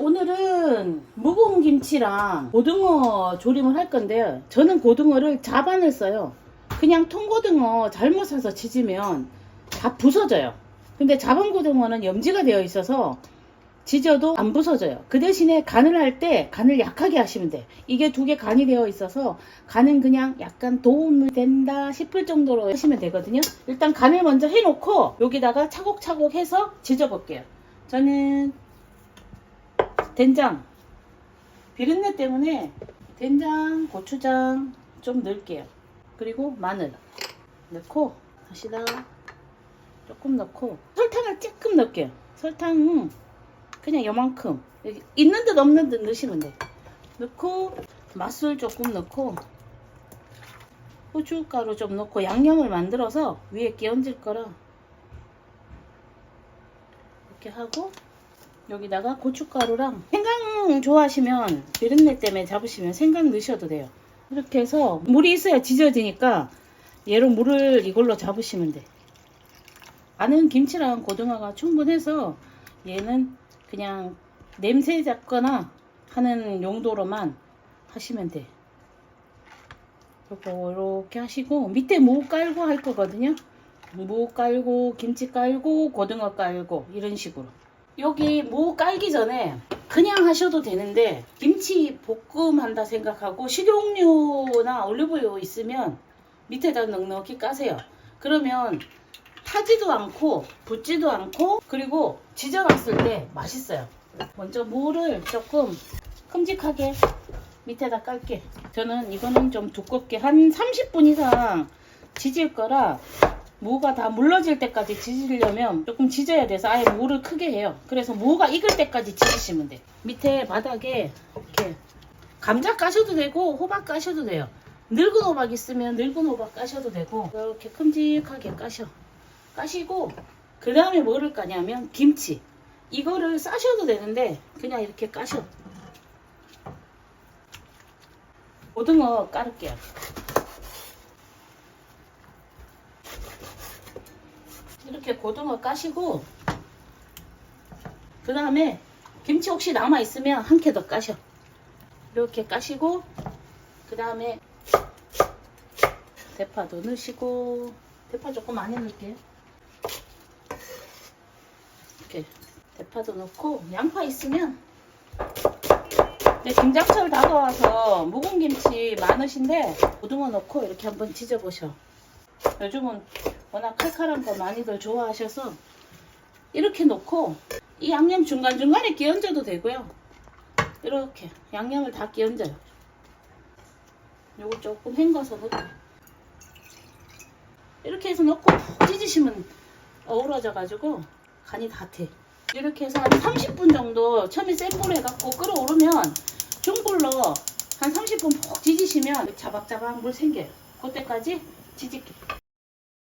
오늘은 묵은 김치랑 고등어 조림을 할 건데요. 저는 고등어를 자반을 써요. 그냥 통고등어 잘못 사서 지지면 다 부서져요. 근데 자반 고등어는 염지가 되어 있어서 지져도 안 부서져요. 그 대신에 간을 할 때 간을 약하게 하시면 돼. 이게 두 개 간이 되어 있어서 간은 그냥 약간 도움이 된다 싶을 정도로 하시면 되거든요. 일단 간을 먼저 해놓고 여기다가 차곡차곡 해서 지져볼게요. 저는 된장 비린내 때문에 된장, 고추장 좀 넣을게요. 그리고 마늘 넣고 다시다 조금 넣고 설탕을 조금 넣을게요. 설탕 그냥 요만큼 있는 듯 없는 듯 넣으시면 돼. 넣고 맛술 조금 넣고 후춧가루 좀 넣고 양념을 만들어서 위에 끼얹을 거라 이렇게 하고 여기다가 고춧가루랑 생강 좋아하시면 비린내 때문에 잡으시면 생강 넣으셔도 돼요. 이렇게 해서 물이 있어야 지져지니까 얘로 물을 이걸로 잡으시면 돼. 아는 김치랑 고등어가 충분해서 얘는 그냥 냄새 잡거나 하는 용도로만 하시면 돼. 요거 이렇게 하시고 밑에 무 깔고 할 거거든요. 무 깔고 김치 깔고 고등어 깔고 이런 식으로. 여기 무 깔기 전에 그냥 하셔도 되는데 김치 볶음 한다 생각하고 식용유나 올리브유 있으면 밑에다 넉넉히 까세요. 그러면 타지도 않고 붙지도 않고 그리고 지져놨을 때 맛있어요. 먼저 무를 조금 큼직하게 밑에다 깔게. 저는 이거는 좀 두껍게 한 30분 이상 지질 거라 무가 다 물러질 때까지 지지려면 조금 지져야 돼서 아예 무를 크게 해요. 그래서 무가 익을 때까지 지지시면 돼. 밑에 바닥에 이렇게 감자 까셔도 되고 호박 까셔도 돼요. 늙은 호박 있으면 늙은 호박 까셔도 되고 이렇게 큼직하게 까셔. 까시고 그 다음에 뭐를 까냐면 김치. 이거를 싸셔도 되는데 그냥 이렇게 까셔. 고등어 깔을게요. 이렇게 고등어 까시고 그 다음에 김치 혹시 남아 있으면 한 캐 더 까셔. 이렇게 까시고 그 다음에 대파도 넣으시고 대파 조금 많이 넣을게요. 이렇게 대파도 넣고 양파 있으면 네, 김장철 다가와서 묵은 김치 많으신데 고등어 넣고 이렇게 한번 지져보셔. 요즘은 워낙 칼칼한 거 많이들 좋아하셔서 이렇게 넣고 이 양념 중간중간에 끼얹어도 되고요. 이렇게 양념을 다 끼얹어요. 요거 조금 헹궈서 넣고 이렇게 해서 넣고 푹 찢으시면 어우러져 가지고 간이 다 돼. 이렇게 해서 한 30분 정도 처음에 센 불에 해갖고 끓어오르면 중불로 한 30분 푹 지지시면 자박자박 물 생겨요. 그때까지 지질게.